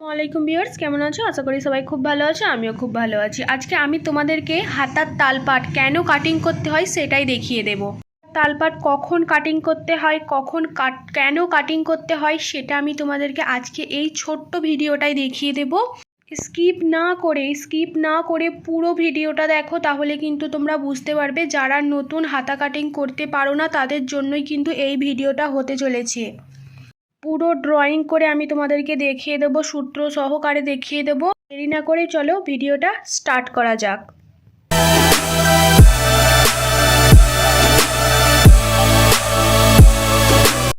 ওয়ালাইকুম বিয়ার্স কেমন আছো? আশা করি সবাই খুব ভালো আছো, আমিও খুব ভালো আছি। আজকে আমি তোমাদেরকে হাতার তালপাট কেন কাটিং করতে হয় সেটাই দেখিয়ে দেব। তালপাট কখন কাটিং করতে হয়, কখন কাট কেন কাটিং করতে হয় সেটা আমি তোমাদেরকে আজকে এই ছোট্ট ভিডিওটাই দেখিয়ে দেব। স্কিপ না করে, স্কিপ না করে পুরো ভিডিওটা দেখো, তাহলে কিন্তু তোমরা বুঝতে পারবে যারা নতুন হাতা কাটিং করতে পারো না, তাদের জন্যই কিন্তু এই ভিডিওটা হতে চলেছে। পুরো ড্রয়িং করে আমি তোমাদেরকে দেখিয়ে দেবো, সূত্র সহকারে দেখিয়ে দেবো। দেরি না করে চলো ভিডিওটা স্টার্ট করা যাক।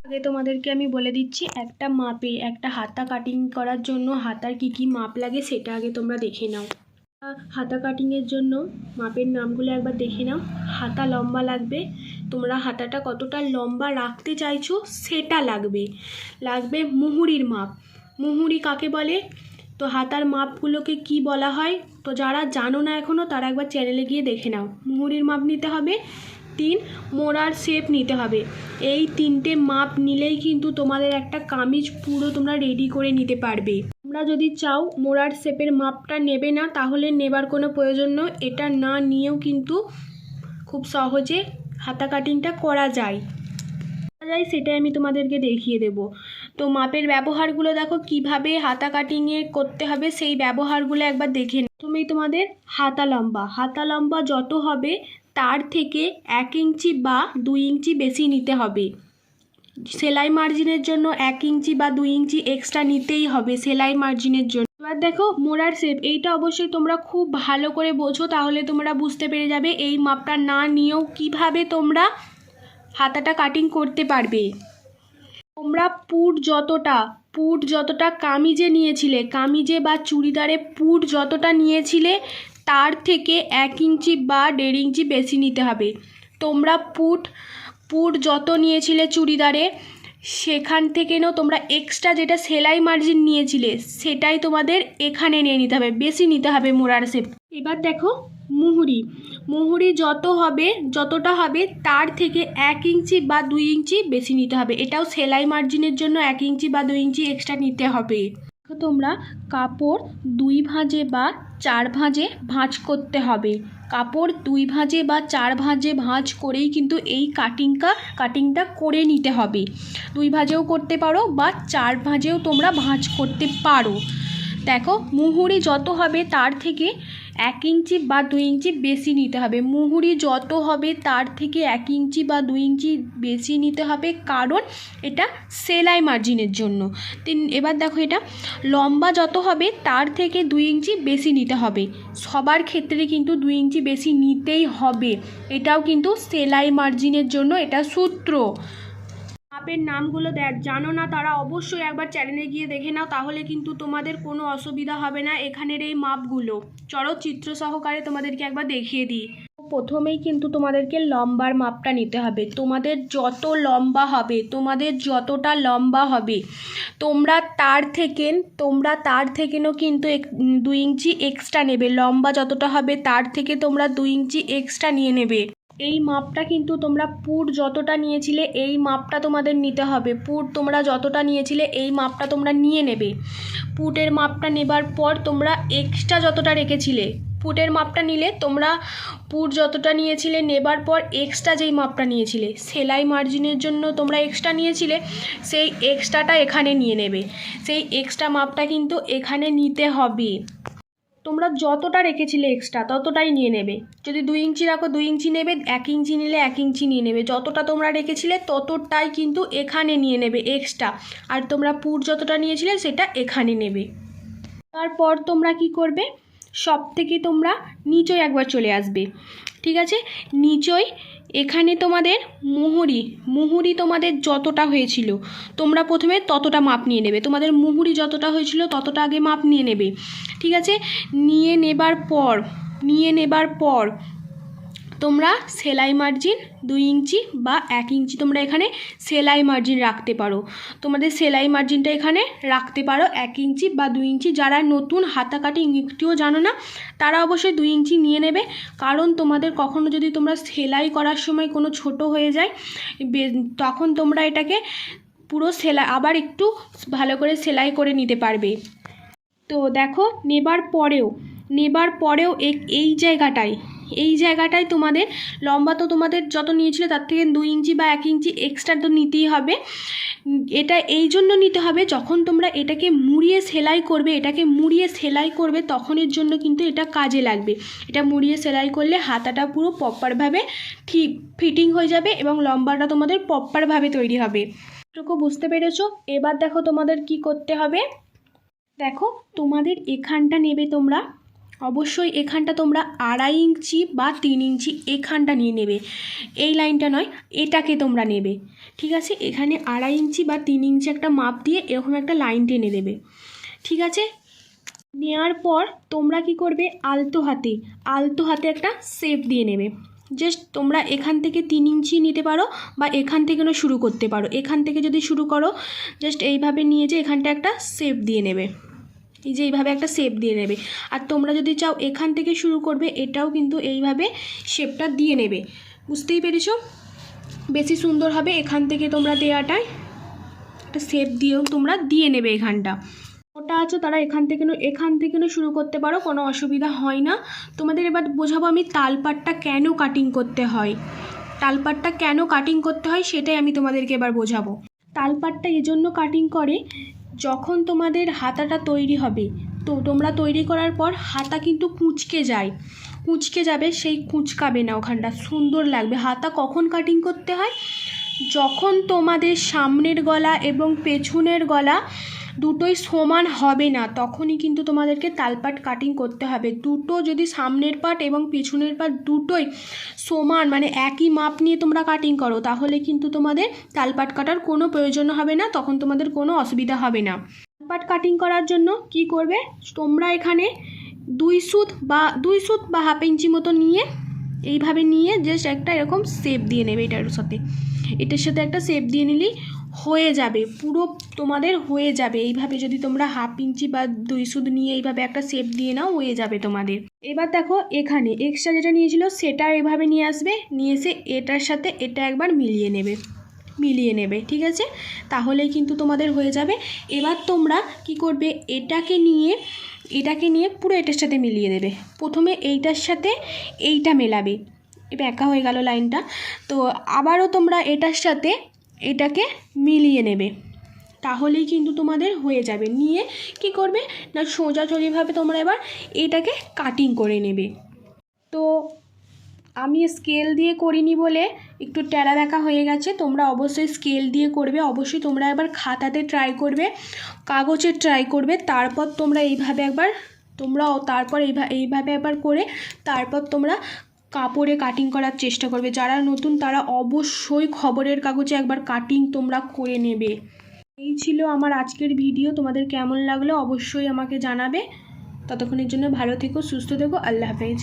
আগে তোমাদেরকে আমি বলে দিচ্ছি, একটা মাপে, একটা হাতা কাটিং করার জন্য হাতার কি কি মাপ লাগে সেটা আগে তোমরা দেখে নাও। হাতা কাটিংয়ের জন্য। মাপের নামগুলো একবার দেখে নাও। হাতা লম্বা লাগবে। তোমরা হাতাটা কতটা লম্বা রাখতে চাইছো, সেটা লাগবে। লাগবে মুহুরির মাপ। মুহুরি কাকে বলে? তো হাতার মাপগুলোকে কি বলা হয়? তো যারা জানো না এখনও তারা একবার চ্যানেলে গিয়ে দেখে নাও। মুহুরির মাপ নিতে হবে। তিন, মোড়ার শেপ নিতে হবে। এই তিনটে মাপ নিলেই কিন্তু তোমাদের একটা কামিজ পুরো তোমরা রেডি করে নিতে পারবে। তোমরা যদি চাও মোড়ার শেপের মাপটা নেবে না, তাহলে নেবার কোনো প্রয়োজন নয়। এটা না নিয়েও কিন্তু খুব সহজে হাতা কাটিংটা করা যায়। যায় সেটাই আমি তোমাদেরকে দেখিয়ে দেব। তো মাপের ব্যবহারগুলো দেখো, কীভাবে হাতা কাটিংয়ে করতে হবে, সেই ব্যবহারগুলো একবার দেখে তুমি তোমাদের হাতা লম্বা। হাতা লম্বা যত হবে, তার থেকে এক ইঞ্চি বা দুই ইঞ্চি বেশি নিতে হবে। সেলাই মার্জিনের জন্য এক ইঞ্চি বা দুই ইঞ্চি এক্সট্রা নিতেই হবে সেলাই মার্জিনের জন্য। এবার দেখো, মোড়ার শেপ এইটা অবশ্যই তোমরা খুব ভালো করে বোঝো, তাহলে তোমরা বুঝতে পেরে যাবে এই মাপটা না নিয়েও কীভাবে তোমরা হাতাটা কাটিং করতে পারবে। তোমরা পুট যতটা পুট যতটা কামিজে নিয়েছিলে, কামিজে বা চুড়িদারে পুট যতটা নিয়েছিলে, তার থেকে এক ইঞ্চি বা দেড় ইঞ্চি বেশি নিতে হবে। তোমরা পুট পুট যত নিয়েছিলে চুড়িদারে, সেখান থেকে নাও তোমরা এক্সট্রা যেটা সেলাই মার্জিন নিয়েছিলে, সেটাই তোমাদের এখানে নিয়ে নিতে হবে, বেশি নিতে হবে মোড়ার শেপ এবার দেখো মুহুরি। মুহুরি যত হবে, যতটা হবে, তার থেকে এক ইঞ্চি বা দুই ইঞ্চি বেশি নিতে হবে। এটাও সেলাই মার্জিনের জন্য এক ইঞ্চি বা দুই ইঞ্চি এক্সট্রা নিতে হবে। তোমরা কাপড় দুই ভাঁজে বা চার ভাঁজে ভাঁজ করতে হবে। কাপড় দুই ভাঁজে বা চার ভাঁজে ভাঁজ করেই কিন্তু এই কাটিংটা কাটিংটা করে নিতে হবে। দুই ভাঁজেও করতে পারো বা চার ভাঁজেও তোমরা ভাঁজ করতে পারো। দেখো, মুহুরি যত হবে তার থেকে এক ইঞ্চি বা দুই ইঞ্চি বেশি নিতে হবে। মুহুরি যত হবে তার থেকে এক ইঞ্চি বা দুই ইঞ্চি বেশি নিতে হবে কারণ এটা সেলাই মার্জিনের জন্য। তিন, এবার দেখো এটা। লম্বা যত হবে তার থেকে দুই ইঞ্চি বেশি নিতে হবে। সবার ক্ষেত্রে কিন্তু দুই ইঞ্চি বেশি নিতেই হবে। এটাও কিন্তু সেলাই মার্জিনের জন্য এটা সূত্র। মাপের নামগুলো দেখ। জানো না তারা অবশ্যই একবার চ্যানেলে গিয়ে দেখে নাও, তাহলে কিন্তু তোমাদের কোনো অসুবিধা হবে না এখানের এই মাপগুলো। চলো চিত্র সহকারে তোমাদেরকে একবার দেখিয়ে দিই। প্রথমেই কিন্তু তোমাদেরকে লম্বার মাপটা নিতে হবে। তোমাদের যত লম্বা হবে, তোমাদের যতটা লম্বা হবে, তোমরা তার থেকে, তোমরা তার থেকেও কিন্তু দুই ইঞ্চি এক্সট্রা নেবে। লম্বা যতটা হবে, তার থেকে তোমরা দুই ইঞ্চি এক্সট্রা নিয়ে নেবে। এই মাপটা কিন্তু তোমরা পুর যতটা নিয়েছিলে, এই মাপটা তোমাদের নিতে হবে। পুর তোমরা যতটা নিয়েছিলে, এই মাপটা তোমরা নিয়ে নেবে। পুটের মাপটা নেবার পর তোমরা এক্সট্রা যতটা রেখেছিলে, পুটের মাপটা নিলে তোমরা পুর যতটা নিয়েছিলে, নেবার পর এক্সট্রা যেই মাপটা নিয়েছিলে, সেলাই মার্জিনের জন্য তোমরা এক্সট্রা নিয়েছিলে, সেই এক্সট্রাটা এখানে নিয়ে নেবে। সেই এক্সট্রা মাপটা কিন্তু এখানে নিতে হবে। তোমরা যতটা রেখেছিলে এক্সট্রা ততটাই নিয়ে নেবে। যদি দুই ইঞ্চি রাখো, দুই ইঞ্চি নেবে, এক ইঞ্চি নিলে এক ইঞ্চি নিয়ে নেবে। যতটা তোমরা রেখেছিলে, ততটাই কিন্তু এখানে নিয়ে নেবে এক্সট্রা আর তোমরা পুর যতটা নিয়েছিলে, সেটা এখানে নেবে। তারপর তোমরা কি করবে? সব থেকে তোমরা নিচয় একবার চলে আসবে। ঠিক আছে? নিচয় এখানে তোমাদের মুহুরি মুহুরি তোমাদের যতটা হয়েছিল, তোমরা প্রথমে ততটা মাপ নিয়ে নেবে। তোমাদের মুহুরি যতটা হয়েছিল, ততটা আগে মাপ নিয়ে নেবে। ঠিক আছে? নিয়ে নেবার পর, নিয়ে নেবার পর তোমরা সেলাই মার্জিন দুই ইঞ্চি বা এক ইঞ্চি তোমরা এখানে সেলাই মার্জিন রাখতে পারো। তোমাদের সেলাই মার্জিনটা এখানে রাখতে পারো এক ইঞ্চি বা দুই ইঞ্চি। যারা নতুন হাতা কাটিং একটুও জানো না, তারা অবশ্যই দুই ইঞ্চি নিয়ে নেবে। কারণ তোমাদের কখনো যদি তোমরা সেলাই করার সময় কোনো ছোট হয়ে যায় তখন তোমরা এটাকে পুরো সেলাই, আবার একটু ভালো করে সেলাই করে নিতে পারবে। তো দেখো, নেবার পরেও নেবার পরেও এই জায়গাটায় এই জায়গাটায় তোমাদের, লম্বা তো তোমাদের যত নিয়েছিলে তার থেকে দুই ইঞ্চি বা এক ইঞ্চি এক্সট্রা তো নিতেই হবে। এটা এই জন্য নিতে হবে, যখন তোমরা এটাকে মুড়িয়ে সেলাই করবে, এটাকে মুড়িয়ে সেলাই করবে তখনের জন্য কিন্তু এটা কাজে লাগবে। এটা মুড়িয়ে সেলাই করলে হাতাটা পুরো প্রপারভাবে ঠিক ফিটিং হয়ে যাবে এবং লম্বাটা তোমাদের প্রপারভাবে তৈরি হবে। এটুকু বুঝতে পেরেছ? এবার দেখো তোমাদের কি করতে হবে। দেখো, তোমাদের এখানটা নেবে তোমরা অবশ্যই এখানটা তোমরা আড়াই ইঞ্চি বা তিন ইঞ্চি এখানটা নিয়ে নেবে। এই লাইনটা নয়, এটাকে তোমরা নেবে। ঠিক আছে? এখানে আড়াই ইঞ্চি বা তিন ইঞ্চি একটা মাপ দিয়ে এরকম একটা লাইন টেনে দেবে। ঠিক আছে? নেওয়ার পর তোমরা কি করবে? আলতো হাতে আলতো হাতে একটা শেপ দিয়ে নেবে। জাস্ট তোমরা এখান থেকে তিন ইঞ্চি নিতে পারো বা এখান থেকেও শুরু করতে পারো। এখান থেকে যদি শুরু করো জাস্ট এইভাবে নিয়ে যে এখানটা একটা শেপ দিয়ে নেবে। এই যে এইভাবে একটা শেপ দিয়ে নেবে। আর তোমরা যদি চাও এখান থেকে শুরু করবে, এটাও কিন্তু এইভাবে শেপটা দিয়ে নেবে। বুঝতেই পেরেছ? বেশি সুন্দর হবে এখান থেকে তোমরা দেওয়াটায় একটা শেপ দিয়েও তোমরা দিয়ে নেবে এখানটা। ওটা আছে, তারা এখান থেকে এখান থেকে শুরু করতে পারো, কোনো অসুবিধা হয় না। তোমাদের এবার বোঝাবো আমি তালপাটটা কেন কাটিং করতে হয়। তালপাটটা কেন কাটিং করতে হয়, সেটাই আমি তোমাদেরকে এবার বোঝাবো। তালপাটটা এজন্য কাটিং করে যখন তোমাদের হাতাটা তৈরি হবে, তো তোমরা তৈরি করার পর হাতা কিন্তু কুঁচকে যায়। কুঁচকে যাবে, সেই কুঁচকাবে না ওখানটা। সুন্দর লাগবে। হাতা কখন কাটিং করতে হয়? যখন তোমাদের সামনের গলা এবং পেছনের গলা দুটোই সমান হবে না, তখনই কিন্তু তোমাদেরকে তালপাট কাটিং করতে হবে। দুটো যদি সামনের পাট এবং পিছনের পাট দুটোই সমান মানে একই মাপ নিয়ে তোমরা কাটিং করো, তাহলে কিন্তু তোমাদের তালপাট কাটার কোনো প্রয়োজন হবে না, তখন তোমাদের কোনো অসুবিধা হবে না। তালপাট কাটিং করার জন্য কি করবে? তোমরা এখানে দুই সুত বা, দুই সুত বা হাফ ইঞ্চি মতো নিয়ে এইভাবে নিয়ে জাস্ট একটা এরকম শেপ দিয়ে নেবে এটার সাথে। এটার সাথে একটা শেপ দিয়ে নিলেই হয়ে যাবে, পুরো তোমাদের হয়ে যাবে। এইভাবে যদি তোমরা হাফ ইঞ্চি বা দুই সুদ নিয়ে এইভাবে একটা শেপ দিয়ে নাও, হয়ে যাবে তোমাদের। এবার দেখো এখানে এক্সট্রা যেটা নিয়েছিল, সেটা এভাবে নিয়ে আসবে, নিয়ে এসে এটার সাথে এটা একবার মিলিয়ে নেবে মিলিয়ে নেবে, ঠিক আছে? তাহলেই কিন্তু তোমাদের হয়ে যাবে। এবার তোমরা কি করবে, এটাকে নিয়ে এটাকে নিয়ে পুরো এটার সাথে মিলিয়ে দেবে। প্রথমে এইটার সাথে এইটা মেলাবে। এবার একা হয়ে গেল লাইনটা। তো আবারও তোমরা এটার সাথে এটাকে মিলিয়ে নেবে। তাহলেই কিন্তু তোমাদের হয়ে যাবে। নিয়ে কি করবে? না সোজাসুজিভাবে তোমরা এবার এটাকে কাটিং করে নেবে। তো আমি স্কেল দিয়ে করিনি বলে একটু টেরা দেখা হয়ে গেছে। তোমরা অবশ্যই স্কেল দিয়ে করবে। অবশ্যই তোমরা এবার খাতাতে ট্রাই করবে, কাগজে ট্রাই করবে। তারপর তোমরা এইভাবে একবার তোমরাও তারপর এইভাবে একবার করে তারপর তোমরা কাপড়ে কাটিং করার চেষ্টা করবে। যারা নতুন, তারা অবশ্যই খবরের কাগজে একবার কাটিং তোমরা করে নেবে। এই ছিল আমার আজকের ভিডিও তোমাদের কেমন লাগল অবশ্যই আমাকে জানাবে। ততক্ষণের জন্য ভালো থেকো, সুস্থ থেকো। আল্লাহ হাফেজ।